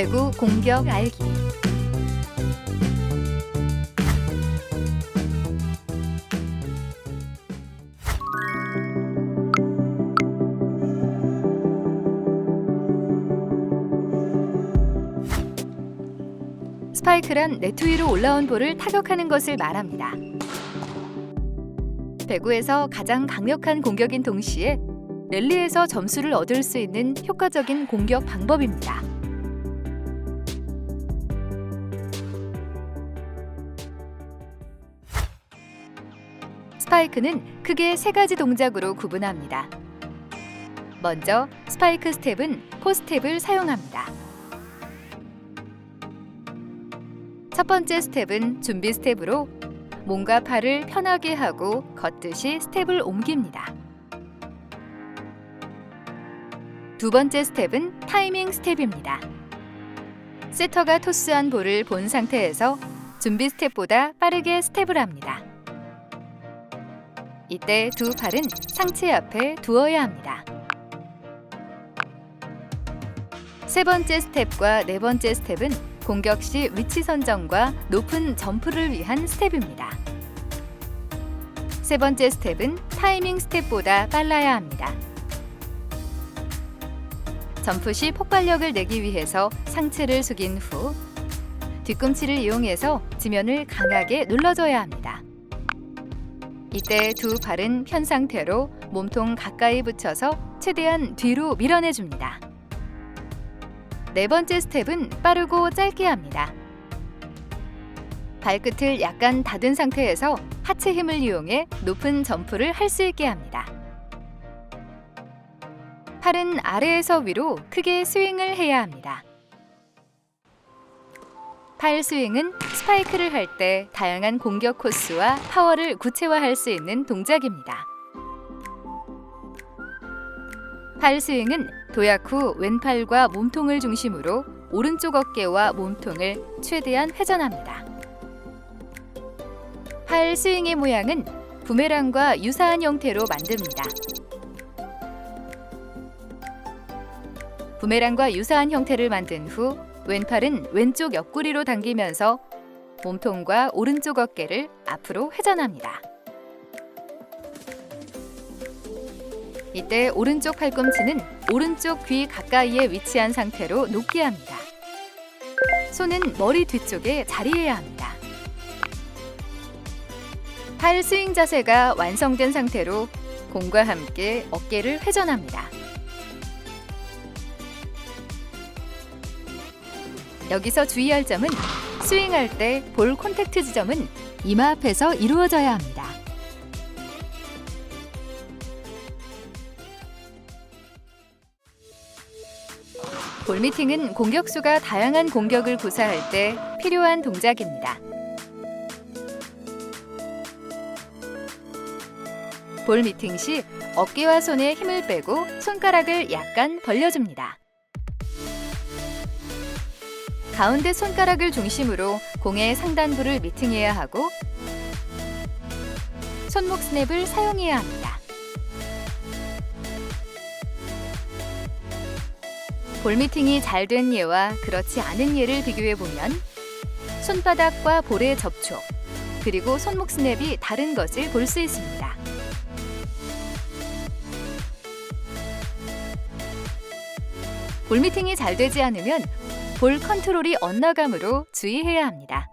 배구 공격 알기 스파이크란 네트 위로 올라온 볼을 타격하는 것을 말합니다. 배구에서 가장 강력한 공격인 동시에 랠리에서 점수를 얻을 수 있는 효과적인 공격 방법입니다. 스파이크는 크게 세 가지 동작으로 구분합니다. 먼저 스파이크 스텝은 포스텝을 사용합니다. 첫 번째 스텝은 준비 스텝으로 몸과 팔을 편하게 하고 걷듯이 스텝을 옮깁니다. 두 번째 스텝은 타이밍 스텝입니다. 세터가 토스한 볼을 본 상태에서 준비 스텝보다 빠르게 스텝을 합니다. 이때 두 팔은 상체 앞에 두어야 합니다. 세 번째 스텝과 네 번째 스텝은 공격 시 위치 선정과 높은 점프를 위한 스텝입니다. 세 번째 스텝은 타이밍 스텝보다 빨라야 합니다. 점프 시 폭발력을 내기 위해서 상체를 숙인 후 뒤꿈치를 이용해서 지면을 강하게 눌러줘야 합니다. 이때 두 발은 편 상태로 몸통 가까이 붙여서 최대한 뒤로 밀어내 줍니다. 네 번째 스텝은 빠르고 짧게 합니다. 발끝을 약간 닫은 상태에서 하체 힘을 이용해 높은 점프를 할 수 있게 합니다. 팔은 아래에서 위로 크게 스윙을 해야 합니다. 팔 스윙은 스파이크를 할 때 다양한 공격 코스와 파워를 구체화할 수 있는 동작입니다. 팔 스윙은 도약 후 왼팔과 몸통을 중심으로 오른쪽 어깨와 몸통을 최대한 회전합니다. 팔 스윙의 모양은 부메랑과 유사한 형태로 만듭니다. 부메랑과 유사한 형태를 만든 후 왼팔은 왼쪽 옆구리로 당기면서 몸통과 오른쪽 어깨를 앞으로 회전합니다. 이때 오른쪽 팔꿈치는 오른쪽 귀 가까이에 위치한 상태로 놓게 합니다. 손은 머리 뒤쪽에 자리해야 합니다. 팔 스윙 자세가 완성된 상태로 공과 함께 어깨를 회전합니다. 여기서 주의할 점은 스윙할 때 볼 콘택트 지점은 이마 앞에서 이루어져야 합니다. 볼 미팅은 공격수가 다양한 공격을 구사할 때 필요한 동작입니다. 볼 미팅 시 어깨와 손에 힘을 빼고 손가락을 약간 벌려줍니다. 가운데 손가락을 중심으로 공의 상단부를 미팅해야 하고 손목 스냅을 사용해야 합니다. 볼 미팅이 잘 된 예와 그렇지 않은 예를 비교해 보면 손바닥과 볼의 접촉 그리고 손목 스냅이 다른 것을 볼 수 있습니다. 볼 미팅이 잘 되지 않으면 볼 컨트롤이 엇나감으로 주의해야 합니다.